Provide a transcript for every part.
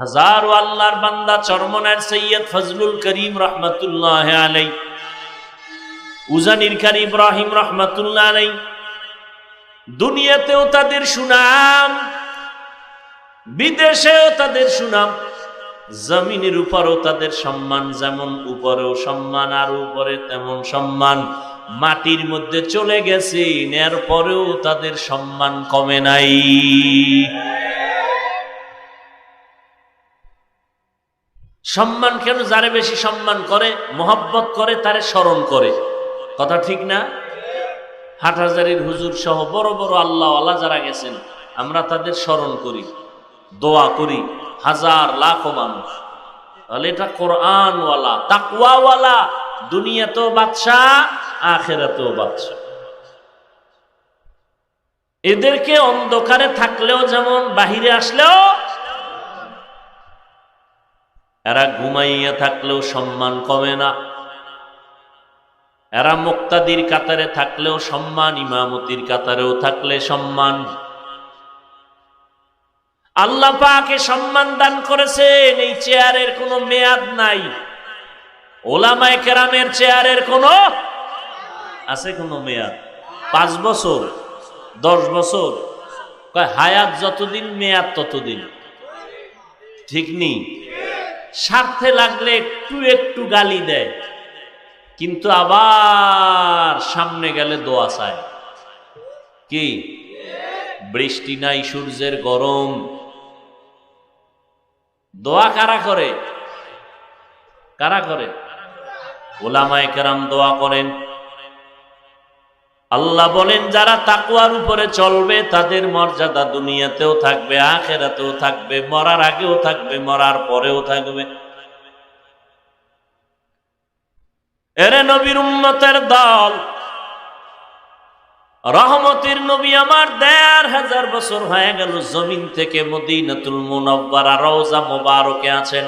হাজার আল্লাহর বান্দা, চরমনার সৈয়দ ফজলুল করিম রহমতুল্লাহ আলাই উজানির খান ইব্রাহিম রহমতুল্লাহ আলাই দুনিয়াতেও তাদের সুনাম, বিদেশেও তাদের সুনাম, জমিনের উপরও তাদের সম্মান, যেমন উপরেও সম্মান আর উপরে তেমন সম্মান। মাটির মধ্যে চলে গেছে, এর পরেও তাদের সম্মান কমে নাই। সম্মান কেন যারে বেশি সম্মান করে, মোহব্বত করে, তারে স্মরণ করে? কথা ঠিক না? হাটহাজারির হুজুর সহ বড় বড় আল্লাহ আল্লাহ যারা গেছেন, আমরা তাদের স্মরণ করি, দোয়া করি, হাজার লাখ মানুষ। তাহলে এটা কোরআনওয়ালা তাকুয়াওয়ালা দুনিয়াতেও বাদশাহ, আখেরাতেও বাদশাহ। এদেরকে অন্ধকারে থাকলেও যেমন, বাহিরে আসলেও এরা ঘুমাইয়া থাকলেও সম্মান কমে না। এরা মুক্তাদির কাতারে থাকলেও সম্মান, ইমামতির কাতারেও থাকলে সম্মান। আল্লাহ পাকে সম্মান দান করেছেন, এই চেয়ারের কোনো মেয়াদ নাই। ওলামায় কেরামের চেয়ারের কোনো আছে কোনো মেয়াদ? পাঁচ বছর, দশ বছর। হায়াত যতদিন, মেয়াদ ততদিন। ঠিক নেই? স্বার্থে লাগলে একটু একটু গালি দেয়। কিন্তু আবার সামনে গেলে দোয়া চায়। কি? বৃষ্টি নাই, সূর্যের গরম। দোয়া কারা করে? কারা করে? ওলামায় কেরাম দোয়া করেন। আল্লাহ বলেন, যারা তাকুয়ার উপরে চলবে, তাদের মর্যাদা দুনিয়াতেও থাকবে, আখেরাতেও থাকবে, মরার আগেও থাকবে, মরার পরেও থাকবে। এরে নবীর উম্মতের দল, রহমতের নবী আমার দেড় হাজার বছর হয়ে গেল, জমিন থেকে মদিনাতুল মুনব্বারা রওজা মোবারকে আছেন।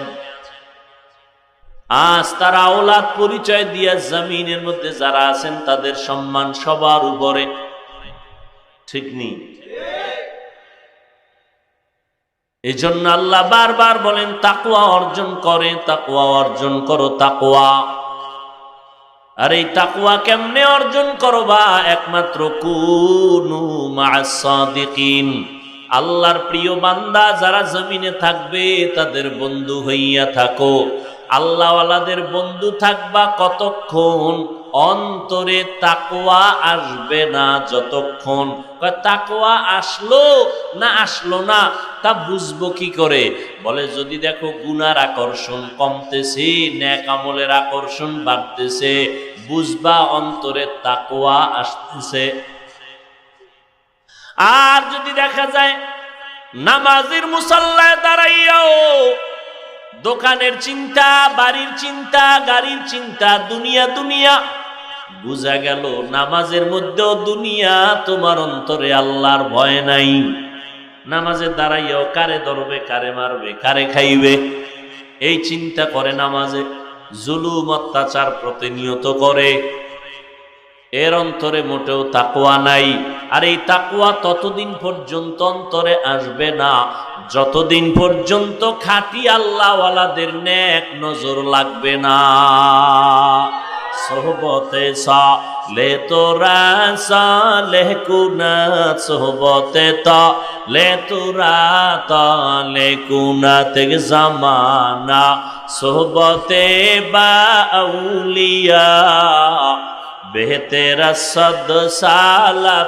আজ তারা আওলাদ পরিচয় দিয়া জমিনের মধ্যে যারা আছেন, তাদের সম্মান সবার উপরে। ঠিক নেই এই জন্য আল্লাহ বারবার বলেন তাকুয়া অর্জন করে তাকুয়া অর্জন করো তাকুয়া আর এই তাকুয়া কেমনে অর্জন করবা একমাত্র কুনু আল্লাহর প্রিয় বান্দা যারা জমিনে থাকবে, তাদের বন্ধু হইয়া থাকো। আল্লাহওয়ালাদের বন্ধু থাকবা কতক্ষণ? অন্তরে তাকোয়া আসবে না যতক্ষণ। তাকোয়া আসলো না আসলো না? তা বুঝব কি করে? বলে, যদি দেখো গুনার আকর্ষণ কমতেছে, ন্যাক আমলের আকর্ষণ বাড়তেছে, বুঝবা অন্তরে তাকোয়া আসতেছে। আর যদি দেখা যায়, নামাজের মুসাল্লায় দাঁড়াইয়াও দোকানের চিন্তা, বাড়ির চিন্তা, গাড়ির চিন্তা, দুনিয়া দুনিয়া। বুঝা গেল, নামাজের মধ্যেও দুনিয়া, তোমার অন্তরে আল্লাহর ভয় নাই। নামাজে দাঁড়াইয়াও কারে ধরবে, কারে মারবে, কারে খাইবে? এই চিন্তা করে নামাজে। জুলুম, অত্যাচার প্রতিনিয়ত করে। এর অন্তরে মোটেও তাকুয়া নাই। আর এই তাকুয়া ততদিন পর্যন্ত অন্তরে আসবে না। যতদিন পর্যন্ত খাটি আল্লাহওয়ালাদের নেক নজর লাগবে না। সোহবতে সা লে তোরা সা লে কুনা, সোহবতে তা লে তোরা তা কুনা থেকে জামানা। সোহবতে বা আউলিয়া, বেহতেরা সদ সালা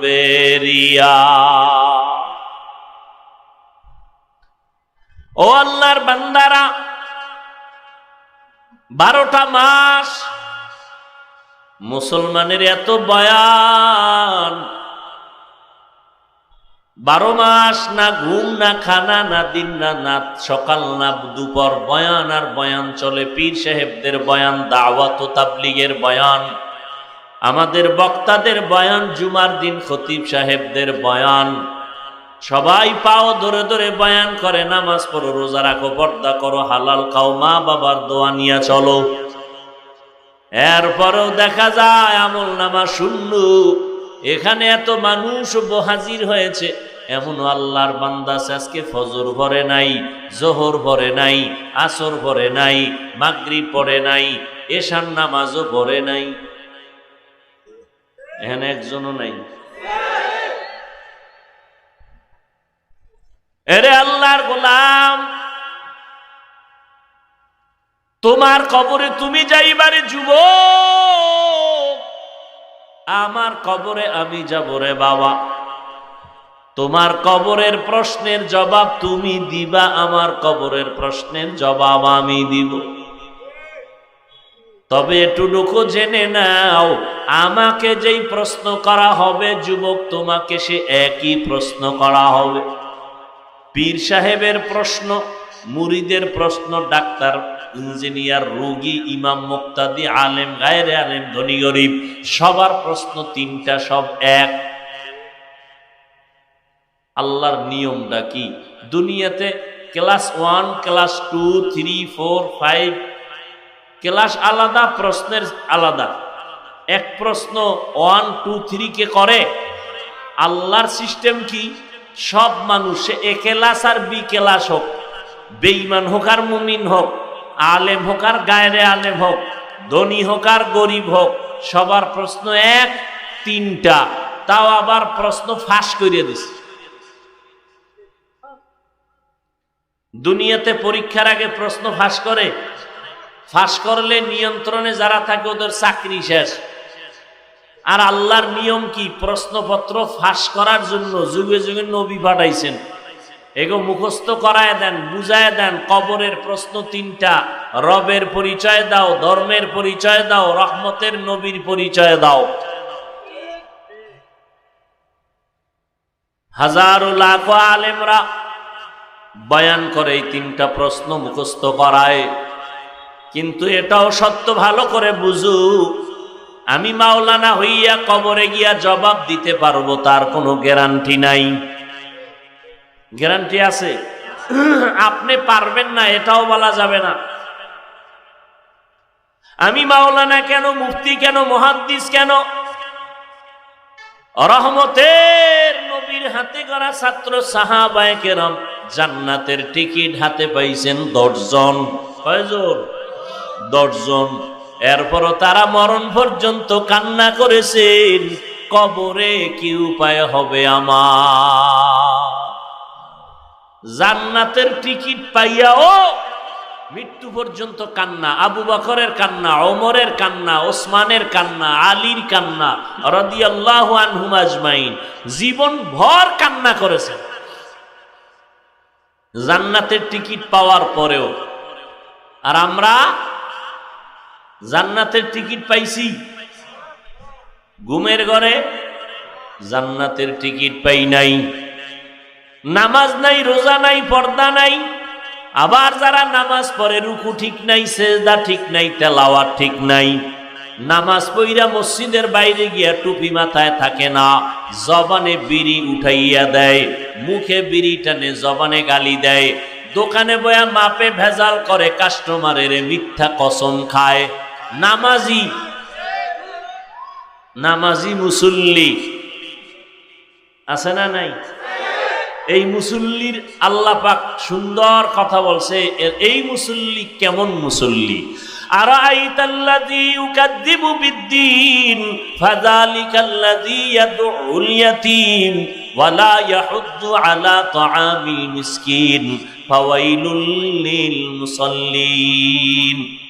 বেরিয়া। ও আল্লাহর বান্দারা, বারোটা মাস মুসলমানের এত বয়ান। বারো মাস না ঘুম, না খানা, না দিন, না না সকাল, না দুপুর, বয়ান আর বয়ান চলে। পীর সাহেবদের বয়ান, দাওয়াত তাবলিগের বয়ান। আমাদের বক্তাদের বয়ান, জুমার দিন খতিব সাহেবদের বয়ান। সবাই পাও ধরে ধরে বয়ান করে, নামাজ পড়ো, রোজা রাখো, পর্দা করো, হালাল খাও, মা বাবার দোয়া নিয়ে চলো। এরপরেও দেখা যায় আমল নামা শূন্য। এখানে এত মানুষ হাজির হয়েছে এমন আল্লাহর বান্দা আছে, আজকে ফজর ভরে নাই, জোহর ভরে নাই, আসর ভরে নাই মাগরি পড়ে নাই এশান নামাজও ভরে নাই। এখানে একজনও নাই। আল্লাহর গোলাম। তোমার কবরে তুমি যাইবারে যুব আমার কবরে আমি যাব রে বাবা। তোমার কবরের প্রশ্নের জবাব তুমি দিবা, আমার কবরের প্রশ্নের জবাব আমি দিব। তবে এটুকু জেনে নাও, আমাকে যেই প্রশ্ন করা হবে, যুবক তোমাকে সে একই প্রশ্ন করা হবে। পীর সাহেবের প্রশ্ন, মুরিদের প্রশ্ন, ডাক্তার, ইঞ্জিনিয়ার, রোগী, ইমাম, মুক্তাদি, আলেম, গায়ের আলেম, ধনী, গরিব, সবার প্রশ্ন তিনটা, সব এক। আল্লাহর নিয়মটা কি? দুনিয়াতে class one, class two, three, four, five, class আলাদা, প্রশ্নের আলাদা। এক প্রশ্ন ওয়ান, টু, থ্রি কে করে? আল্লাহর সিস্টেম কি? সব মানুষ এ ক্লাস আর বি ক্লাস হোক বেইমান হোক আর মুমিন হোক, আলেম হোক আর গায়রে আলেম হোক, ধনী হোক আর গরিব হোক, সবার প্রশ্ন এক, তিনটা। তাও আবার প্রশ্ন ফাঁস করিয়ে দিছে। দুনিয়াতে পরীক্ষার আগে প্রশ্ন ফাঁস করে, ফাঁস করলে নিয়ন্ত্রণে যারা থাকে ওদের চাকরি শেষ। আর আল্লাহর নিয়ম কি? প্রশ্নপত্র ফাঁস করার জন্য যুগে যুগে নবী পাঠাইছেন। এগো মুখস্থ করায় দেন, বুঝায় দেন, কবরের প্রশ্ন তিনটা। রবের পরিচয় দাও, ধর্মের পরিচয় দাও, রহমতের নবীর পরিচয় দাও। হাজারো লাখ আলেমরা বয়ান করে এই তিনটা প্রশ্ন মুখস্থ করায়। কিন্তু এটাও সত্য ভালো করে বুঝু আমি মাওলানা হইয়া কবরে গিয়া জবাব দিতে পারব, তার কোনো গ্যারান্টি নাই। গ্যারান্টি আছে? আপনি পারবেন না, এটাও বলা যাবে না। আমি মাওলানা কেন, মুফতি কেন, মহাদ্দিস কেন? রহমতের নবীর হাতে করা ছাত্র সাহাবায় কেরম জান্নাতের টিকিট হাতে পাইছেন দশজন। কয়জন? দশজন। এরপরও তারা মরণ পর্যন্ত কান্না করেছেন, কবরে কি উপায় হবে আমার? জান্নাতের টিকিট পাইয়াও মৃত্যু পর্যন্ত কান্না, আবু বকরের কান্না, ওমরের কান্না, ওসমানের কান্না, আলীর কান্না, রদিয়াল্লাহু আনহুম জীবন ভর কান্না করেছেন। জান্নাতের টিকিট পাওয়ার পরেও, আর আমরা জান্নাতের টিকিট পাইছি। ঘুমের ঘরে জান্নাতের টিকিট পাই নাই। নামাজ নাই, রোজা নাই, পর্দা নাই। আবার যারা নামাজ পড়ে, রুকু ঠিক নাই, সেজদা ঠিক নাই, তেলাওয়াত ঠিক নাই। নামাজ পইরা মসজিদের বাইরে গিয়া টুপি মাথায় থাকে না, জবানে বিড়ি উঠাইয়া দেয়। মুখে বিড়ি টানে, জবানে গালি দেয়। দোকানে বয়া মাপে ভেজাল করে, কাস্টমারের মিথ্যা কসম খায়। নামাজি নামাজি মুসল্লি। আছে না নাই? এই মুসল্লির আল্লাহ পাক সুন্দর কথা বলছে এই মুসল্লি কেমন মুসল্লি? আর আইতাল্লাযী ইউকাদ্দিবু বিদ্দীন, ফাযালিকাল্লাযী ইয়াদউল ইয়াতীম ইয়াহুদ্দু ফাওয়াইলুল লিল মুসাল্লিন।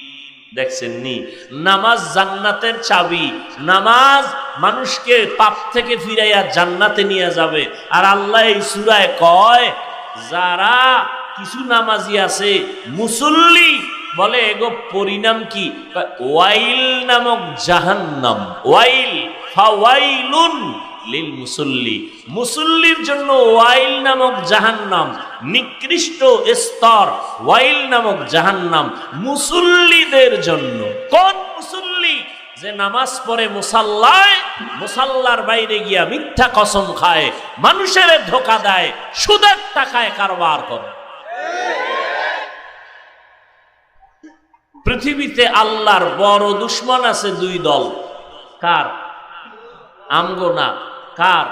দেখছেন নি নামাজ জান্নাতের চাবি। নামাজ মানুষকে পাপ থেকে ফিরাইয়া জান্নাতে নিয়ে যাবে। আর আল্লাহ এই সুরায় কয়, যারা কিছু নামাজি আছে, মুসল্লি বলে, এগো পরিণাম কি? ওয়াইল নামক জাহান্নাম। ওয়াইল, ফাওয়াইলুন লিল মুসল্লি। মুসল্লির জন্য ওয়াইল নামক জাহান্নাম, নিকৃষ্ট স্তর ওয়াইল নামক জাহান্নাম মুসল্লিদের জন্য। কোন মুসল্লি যে নামাজ পড়ে মুসাল্লায়, মুসাল্লার বাইরে গিয়া মিথ্যা কসম খায়, মানুষের ধোকা দেয়, সুদের টাকায় কারবার করে। পৃথিবীতে আল্লাহর বড় দুশ্মন আছে দুই দল। কার? আমগো না। কার?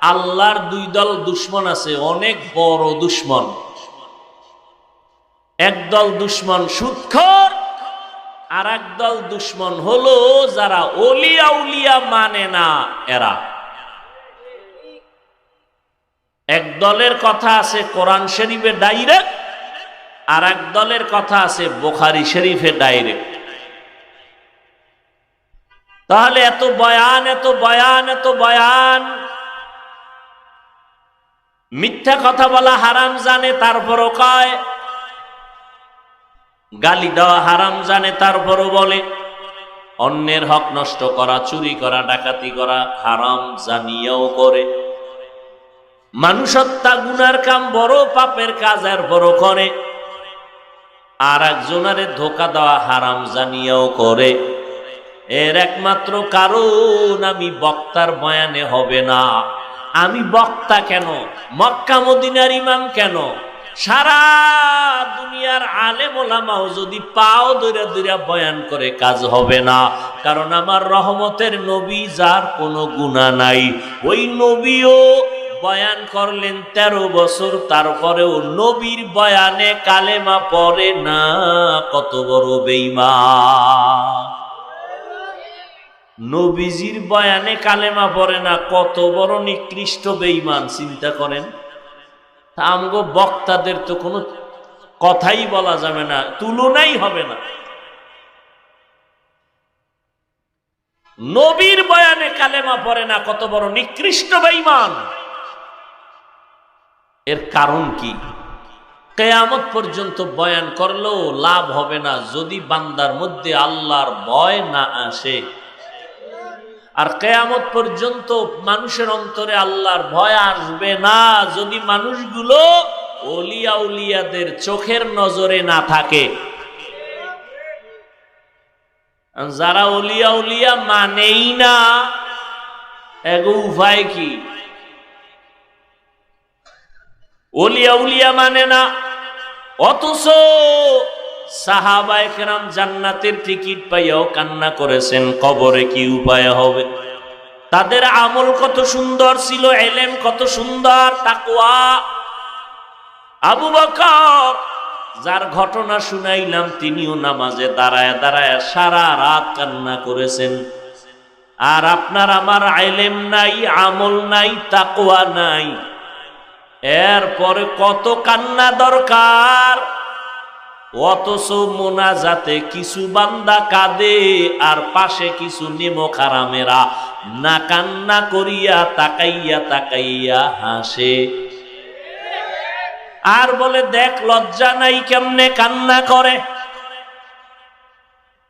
আল্লাহর দুই দল দুশ্মন আছে, অনেক বড় দুশ্মন। একদল দুশ্মন সুৎখর আর একদল দুশ্মন হলো যারা অলিয়া উলিয়া মানে না এরা। এক দলের কথা আছে কোরআন শরীফে ডাইরেক্ট আর এক দলের কথা আছে বোখারি শরীফে ডাইরেক্ট। তাহলে এত বয়ান এত বয়ান এত বয়ান। মিথ্যা কথা বলা হারাম জানে, তারপরও কয়। গালি দেওয়া হারাম জানে, তারপরও বলে। অন্যের হক নষ্ট করা, চুরি করা, ডাকাতি করা হারাম জানিয়েও করে। মানুষ হত্যা গুনার কাম বড়, পাপের কাজ আর বড় করে। আর একজনারে ধোকা দেওয়া হারাম জানিয়েও করে। এর একমাত্র কারণ আমি বক্তার বয়ানে হবে না। আমি বক্তা কেন? মক্কা মদিনার ইমাম কেন? সারা দুনিয়ার আলেম ওলামাও যদি পাও দৈরা দৈরা বয়ান করে কাজ হবে না। কারণ আমার রহমতের নবী যার কোনো গুণা নাই। ওই নবীও বয়ান করলেন তেরো বছর, তারপরেও নবীর বয়ানে কালেমা পড়ে না। কত বড় বেইমা নবীজির বয়ানে কালেমা পড়ে না, কত বড় নিকৃষ্ট বেইমান চিন্তা করেন। তা আমগো বক্তাদের তো কোনো কথাই বলা যাবে না, তুলনাই হবে না। নবীর বয়ানে কালেমা পড়ে না, কত বড় নিকৃষ্ট বেইমান এর কারণ কি? কেয়ামত পর্যন্ত বয়ান করলেও লাভ হবে না, যদি বান্দার মধ্যে আল্লাহর ভয় না আসে। আর কেয়ামত পর্যন্ত মানুষের অন্তরে আল্লাহর ভয় আসবে না। যদি মানুষগুলো অলিয়া উলিয়াদের চোখের নজরে না থাকে। যারা অলিয়া উলিয়া মানেই না, এগো উপায় কি? অলিয়া উলিয়া মানে না, অথচ সাহাবায় কেরাম জান্নাতের টিকিট পাইয়াও কান্না করেছেন, কবরে কি উপায় হবে? তাদের আমল কত সুন্দর ছিল, এলেম কত সুন্দর তাকুয়া আবু বকর, যার ঘটনা শুনাইলাম, তিনিও নামাজে দাঁড়ায় দাঁড়ায় সারা রাত কান্না করেছেন। আর আপনার আমার আইলেম নাই, আমল নাই তাকুয়া নাই। এরপরে কত কান্না দরকার। অথচ মোনাজাতে কিছু বান্দা কাঁদে আর পাশে কিছু নিমো খারামেরা না কান্না করিয়া তাকাইয়া তাকাইয়া হাসে। আর বলে, দেখ, লজ্জা নাই কেমনে কান্না করে?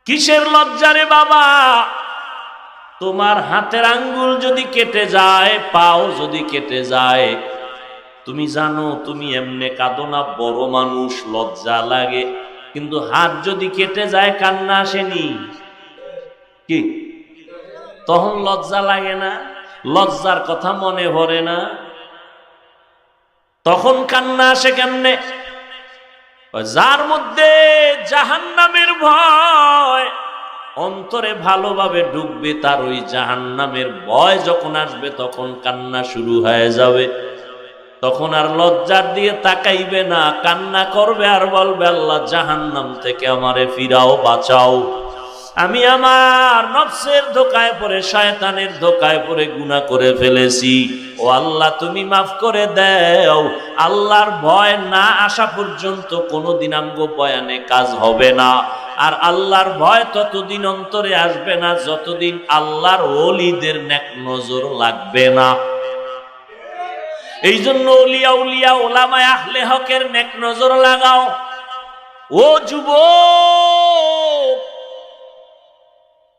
কিসের লজ্জা রে বাবা? তোমার হাতের আঙ্গুল যদি কেটে যায়, পাও যদি কেটে যায় তুমি জানো, তুমি এমনে কাঁদো না, বড় মানুষ, লজ্জা লাগে। কিন্তু হাত যদি কেটে যায়, কান্না আসেনি কি? তখন লজ্জা লাগে না, লজ্জার কথা মনে ভরে না। তখন কান্না আসে কেমনে? যার মধ্যে জাহান্নামের ভয়, অন্তরে ভালোভাবে ঢুকবে তার ওই জাহান্নামের ভয় যখন আসবে, তখন কান্না শুরু হয়ে যাবে। তখন আর লজ্জার দিয়ে তাকাইবে না, কান্না করবে আর বলবে, আল্লাহ জাহান্নাম থেকে আমারে ফিরাও, বাঁচাও। আমি আমার নফসের ধোকায় পড়ে, শয়তানের ধোকায় পড়ে গুণা করে ফেলেছি। ও আল্লাহ, তুমি মাফ করে দেও। আল্লাহর ভয় না আসা পর্যন্ত কোনোদিন আমগো বয়ানে কাজ হবে না। আর আল্লাহর ভয় ততদিন অন্তরে আসবে না, যতদিন আল্লাহর ওলিদের নেক নজর লাগবে না। এই জন্য উলিয়া উলিয়া ওলামায় আহলে হকের নেক নজর লাগাও। ও যুবক,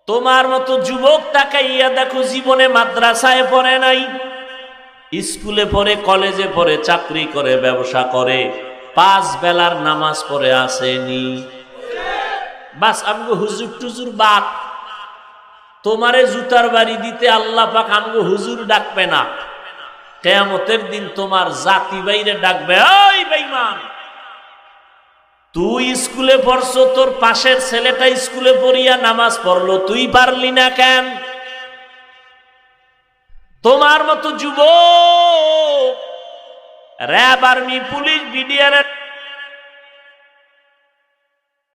তোমার মতো যুবক তাকাইয়া দেখো জীবনে মাদ্রাসায় পড়ে নাই, স্কুলে পড়ে, কলেজে পড়ে, চাকরি করে, ব্যবসা করে, পাঁচ বেলার নামাজ পড়ে আসেনি। বাস, আমগো হুজুর টুজুর বাদ তোমারে জুতার বাড়ি দিতে আল্লাহ পাক আমগো হুজুর ডাকবে না। কেয়ামতের দিন তোমার জাতি বাইরে ডাকবে, ওই বেইমান তুই স্কুলে পড়ছো, তোর পাশের ছেলেটা স্কুলে পড়িয়া নামাজ পড়ল, তুই পারলি না কেন? তোমার মতো যুব র্যাব আর্মি, পুলিশ বিডিআর